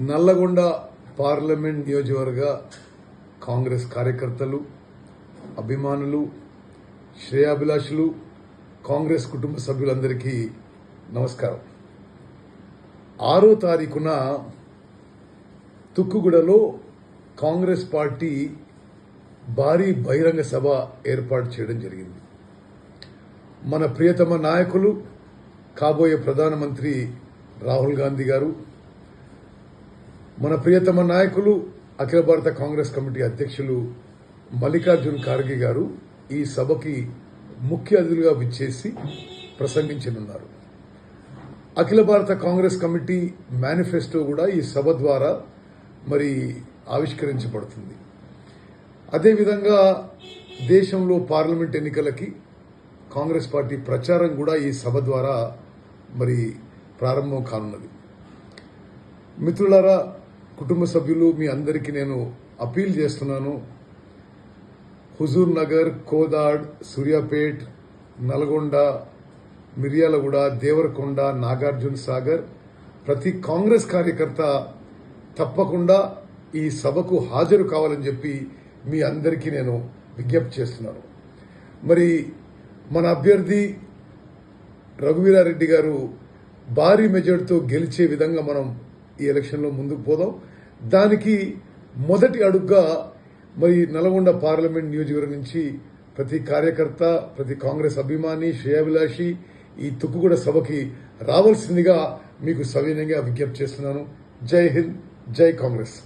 Nalgonda parliament నియోజకవర్గ కాంగ్రెస్ కార్యకర్తలు అభిమానులు శ్రేయాభిలాషులు కాంగ్రెస్ కుటుంబ సభ్యులందరికీ నమస్కారం. ఆరో తారీఖున తుక్కుగూడలో కాంగ్రెస్ పార్టీ భారీ బహిరంగ సభ ఏర్పాటు చేయడం జరిగింది. మన ప్రియతమ నాయకులు కాబోయే ప్రధానమంత్రి రాహుల్ గాంధీ గారు మన ప్రియతమ నాయకులు అఖిల భారత కాంగ్రెస్ కమిటీ అధ్యక్షులు మల్లికార్జున్ ఖార్గే గారు ఈ సభకి ముఖ్య అతిథులుగా విచ్చేసి ప్రసంగించనున్నారు. అఖిల భారత కాంగ్రెస్ కమిటీ మేనిఫెస్టో కూడా ఈ సభ ద్వారా మరి ఆవిష్కరించబడుతుంది. అదేవిధంగా దేశంలో పార్లమెంట్ ఎన్నికలకి కాంగ్రెస్ పార్టీ ప్రచారం కూడా ఈ సభ ద్వారా మరి ప్రారంభం కానున్నది. మిత్రులారా కుటుంబ సభ్యులు మీ అందరికీ నేను అపీల్ చేస్తున్నాను. హుజూర్ నగర్ కోదాడ్ సూర్యాపేట్ నల్గొండ మిర్యాలగూడ దేవరకొండ నాగార్జున సాగర్ ప్రతి కాంగ్రెస్ కార్యకర్త తప్పకుండా ఈ సభకు హాజరు కావాలని చెప్పి మీ అందరికీ నేను విజ్ఞప్తి చేస్తున్నాను. మరి మన అభ్యర్థి రఘువీరారెడ్డి గారు భారీ మెజార్టీతో గెలిచే విధంగా మనం ఈ ఎలక్షన్లో ముందుకు పోదాం. దానికి మొదటి అడుగ్గా మరి నల్గొండ పార్లమెంట్ నియోజకవర్గం నుంచి ప్రతి కార్యకర్త ప్రతి కాంగ్రెస్ అభిమాని శ్రేయాభిలాషి ఈ తుక్కుగూడ సభకి రావాల్సిందిగా మీకు సవినయంగా విజ్ఞప్తి చేస్తున్నాను. జై హింద్ జై కాంగ్రెస్.